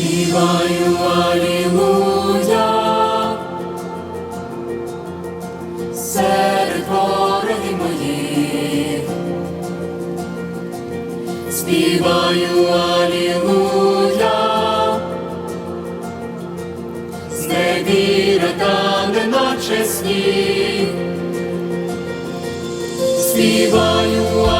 співаю алілуя, серед ворогів моїх, співаю алілуя, зневіра та неначе сніг, співаю алілуя,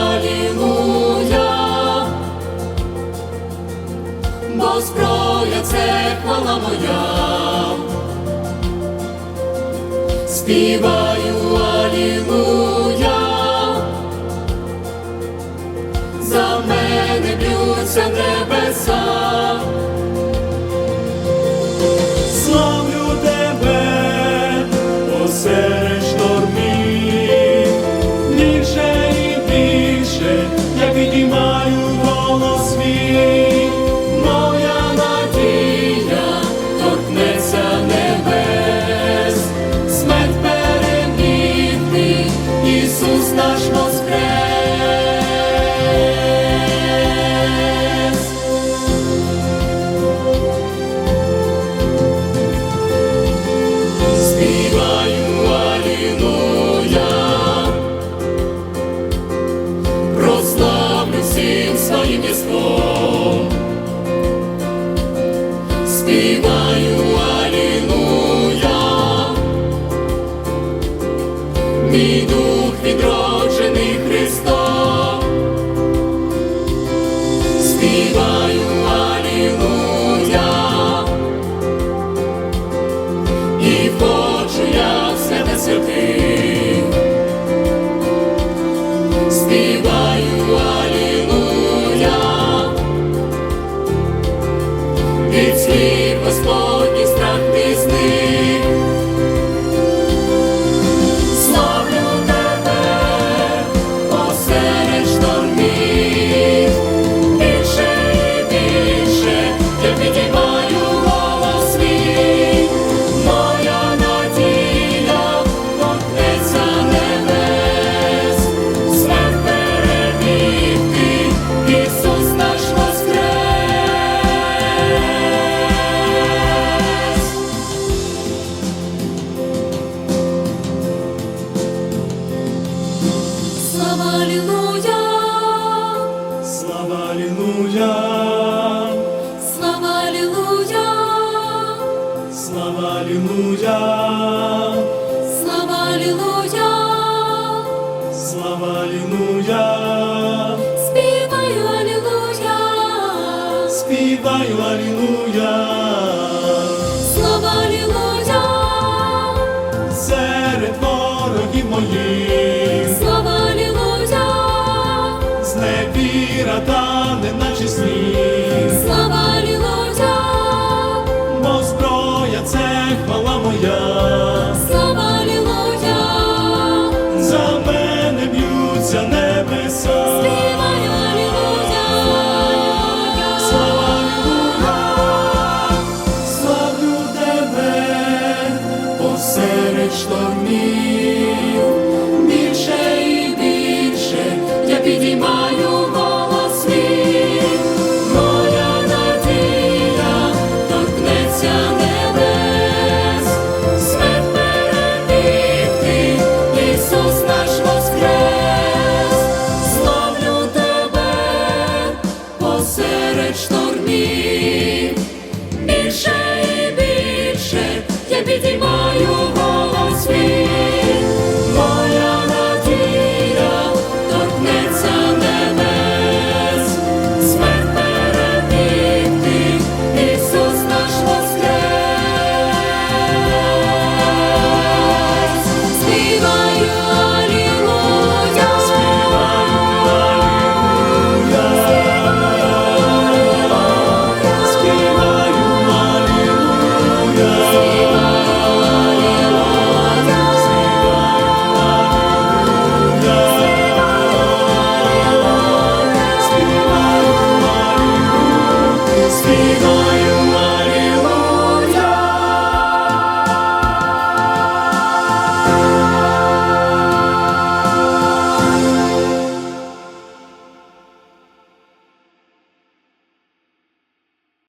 моя. Співаю алілуя, за мене б'ються небеса. Своїм. Співаю алілуя, мій дух відроджений Христом. Співаю алілуя, і хочу я святе святих. Співаю слів Співаю Алілуя, слава Алілуя, серед ворогів моїх. слава Алілуя, Зневіра та неначе сніг, більше більше я підіймаю